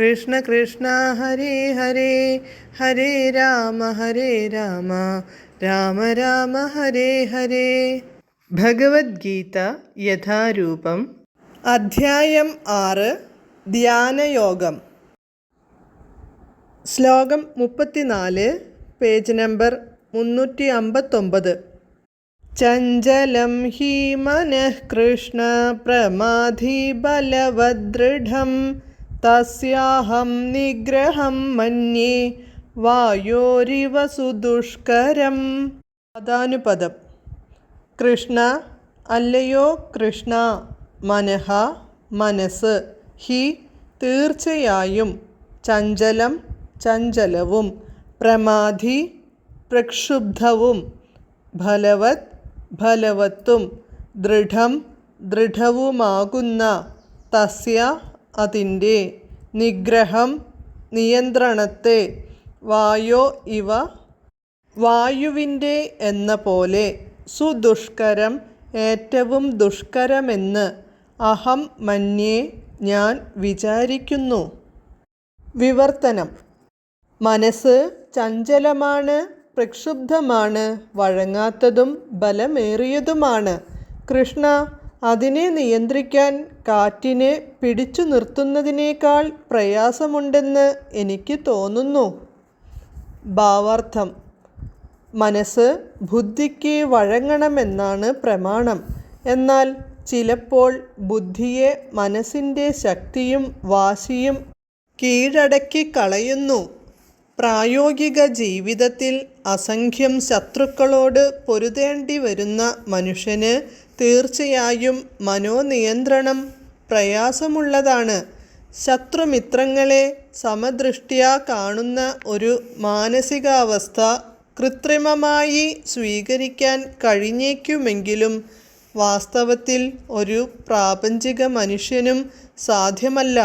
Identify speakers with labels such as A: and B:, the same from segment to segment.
A: കൃഷ്ണ കൃഷ്ണ ഹരേ ഹരേ ഹരേ രാമ ഹരേ രാമ രാമ രാമ ഹരേ ഹരേ. ഭഗവത്ഗീത യഥാരൂപം. അധ്യായം ആറ് ധ്യാനയോഗം. ശ്ലോകം മുപ്പത്തിനാല് പേജ് നമ്പർ മുന്നൂറ്റി അമ്പത്തൊമ്പത് ചഞ്ചലം ഹി മനഃ കൃഷ്ണ പ്രമാധി ബലവദൃഢം. തസ്യാഹം നിഗ്രഹം മന്യേ വായോരിവ സുദുഷ്കരം. പദാനുപദം. കൃഷ്ണ അല്ലയോ കൃഷ്ണ മനഃ മനസ്സ് ഹി തീർച്ചയായും ചഞ്ചലം ചഞ്ചലവും പ്രമാധി പ്രക്ഷുബ്ധവും ഫലവത് ഫലവത്തും ദൃഢം ദൃഢവുമാകുന്ന തസ്യ അതിന്റെ നിഗ്രഹം നിയന്ത്രണത്തെ വായോ ഇവ വായുവിന്റെ എന്ന പോലെ സുദുഷ്കരം ഏറ്റവും ദുഷ്കരമെന്ന് അഹം മന്യേ ഞാൻ വിചാരിക്കുന്നു. വിവർത്തനം. മനസ്സ് ചഞ്ചലമാണ് പ്രക്ഷുബ്ധമാണ് വഴങ്ങാത്തതും ബലമേറിയതുമാണ്. കൃഷ്ണ അതിനെ നിയന്ത്രിക്കാൻ കാറ്റിനെ പിടിച്ചു നിർത്തുന്നതിനേക്കാൾ പ്രയാസമുണ്ടെന്ന് എനിക്ക് തോന്നുന്നു. ഭാവാർത്ഥം. മനസ്സ് ബുദ്ധിക്ക് വഴങ്ങണമെന്നാണ് പ്രമാണം. എന്നാൽ ചിലപ്പോൾ ബുദ്ധിയെ മനസ്സിന്റെ ശക്തിയും വാശിയും കീഴടക്കി കളയുന്നു. പ്രായോഗിക ജീവിതത്തിൽ അസംഖ്യം ശത്രുക്കളോട് പൊരുതേണ്ടി വരുന്ന മനുഷ്യന് തീർച്ചയായും മനോനിയന്ത്രണം പ്രയാസമുള്ളതാണ്. ശത്രുമിത്രങ്ങളെ സമദൃഷ്ട്യാ കാണുന്ന ഒരു മാനസികാവസ്ഥ കൃത്രിമമായി സ്വീകരിക്കാൻ കഴിഞ്ഞേക്കുമെങ്കിലും വാസ്തവത്തിൽ ഒരു പ്രാപഞ്ചിക മനുഷ്യനും സാധ്യമല്ല.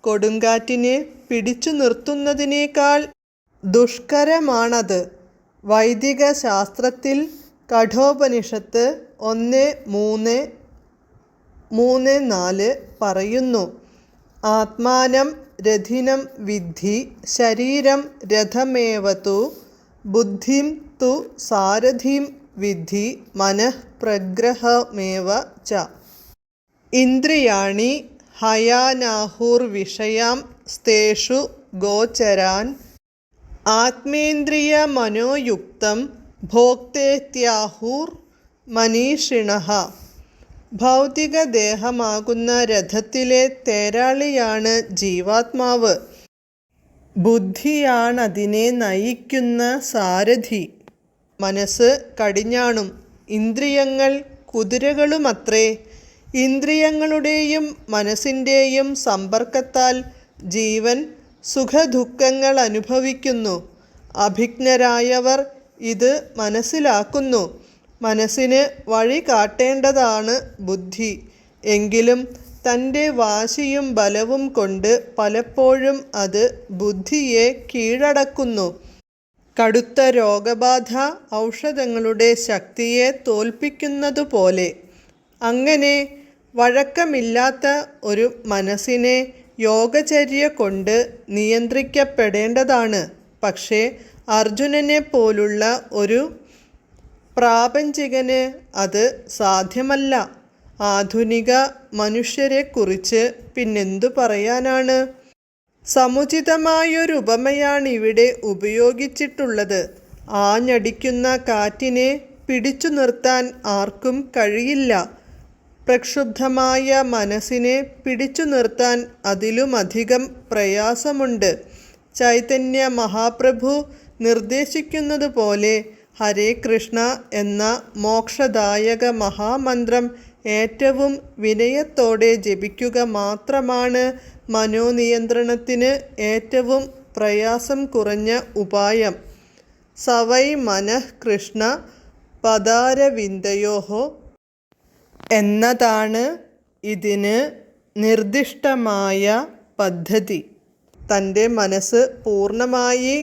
A: കൊടുങ്കാറ്റിനെ പിടിച്ചു നിർത്തുന്നതിനേക്കാൾ ദുഷ്കരമാണത്. വൈദിക ശാസ്ത്രത്തിൽ കഠോപനിഷത്ത് ഒന്ന് മൂന്ന് മൂന്ന് നാല് പറയുന്നു. ആത്മാനം രഥിനം വിദ്ധി ശരീരം രഥമേവതു ബുദ്ധിം തു സാരഥിം വിദ്ധി മനഃ പ്രഗ്രഹമേവ ച. ഇന്ദ്രിയാണി ഹയാനാഹുർവിഷയാം സ്തേഷു ഗോചരാൻ. ആത്മേന്ദ്രിയമനോയുക്തം ഭോക്തേത്യാഹുർ മനീഷിണ ഭൗതികദേഹമാകുന്ന രഥത്തിലെ തേരാളിയാണ് ജീവാത്മാവ്. ബുദ്ധിയാണതിനെ നയിക്കുന്ന സാരഥി. മനസ്സ് കടിഞ്ഞാണും. ഇന്ദ്രിയങ്ങൾ കുതിരകളുമത്രേ. ഇന്ദ്രിയങ്ങളുടെയും മനസ്സിന്റെയും സമ്പർക്കത്താൽ ജീവൻ സുഖദുഃഖങ്ങൾ അനുഭവിക്കുന്നു അഭിജ്ഞരായവർ ഇത് മനസ്സിലാക്കുന്നു. മനസ്സിന് വഴി കാട്ടേണ്ടതാണ് ബുദ്ധി. എങ്കിലും തന്റെ വാശിയും ബലവും കൊണ്ട് പലപ്പോഴും അത് ബുദ്ധിയെ കീഴടക്കുന്നു. കടുത്ത രോഗബാധ ഔഷധങ്ങളുടെ ശക്തിയെ തോൽപ്പിക്കുന്നതുപോലെ. അങ്ങനെ വഴക്കമില്ലാത്ത ഒരു മനസ്സിനെ യോഗചര്യ കൊണ്ട് നിയന്ത്രിക്കപ്പെടേണ്ടതാണ്. പക്ഷേ അർജുനനെ പോലുള്ള ഒരു പ്രാപഞ്ചികന് അത് സാധ്യമല്ല. ആധുനിക മനുഷ്യരെക്കുറിച്ച് പിന്നെന്തു പറയാനാണ്? സമുചിതമായൊരു ഉപമയാണിവിടെ ഉപയോഗിച്ചിട്ടുള്ളത്. ആഞ്ഞടിക്കുന്ന കാറ്റിനെ പിടിച്ചു നിർത്താൻ ആർക്കും കഴിയില്ല. പ്രക്ഷുബ്ധമായ മനസ്സിനെ പിടിച്ചു നിർത്താൻ അതിലുമധികം പ്രയാസമുണ്ട്. ചൈതന്യ മഹാപ്രഭു നിർദ്ദേശിക്കുന്നത് പോലെ ഹരേ കൃഷ്ണ എന്ന മോക്ഷദായക മഹാമന്ത്രം ഏറ്റവും വിനയത്തോടെ ജപിക്കുക മാത്രമാണ് മനോനിയന്ത്രണത്തിന് ഏറ്റവും പ്രയാസം കുറഞ്ഞ ഉപായം. സവൈ മനഃ കൃഷ്ണ പദാരവിന്ദയോഹോ എന്നതാണ് ഇതിന് നിർദ്ദിഷ്ടമായ പദ്ധതി. തന്റെ മനസ്സ് പൂർണമായി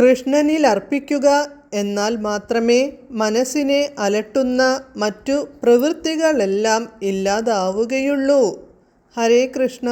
A: കൃഷ്ണനിൽ അർപ്പിക്കുക എന്നാൽ മാത്രമേ മനസ്സിനെ അലട്ടുന്ന മറ്റു പ്രവൃത്തികളെല്ലാം ഇല്ലാതാവുകയുള്ളൂ. ഹരേ കൃഷ്ണ.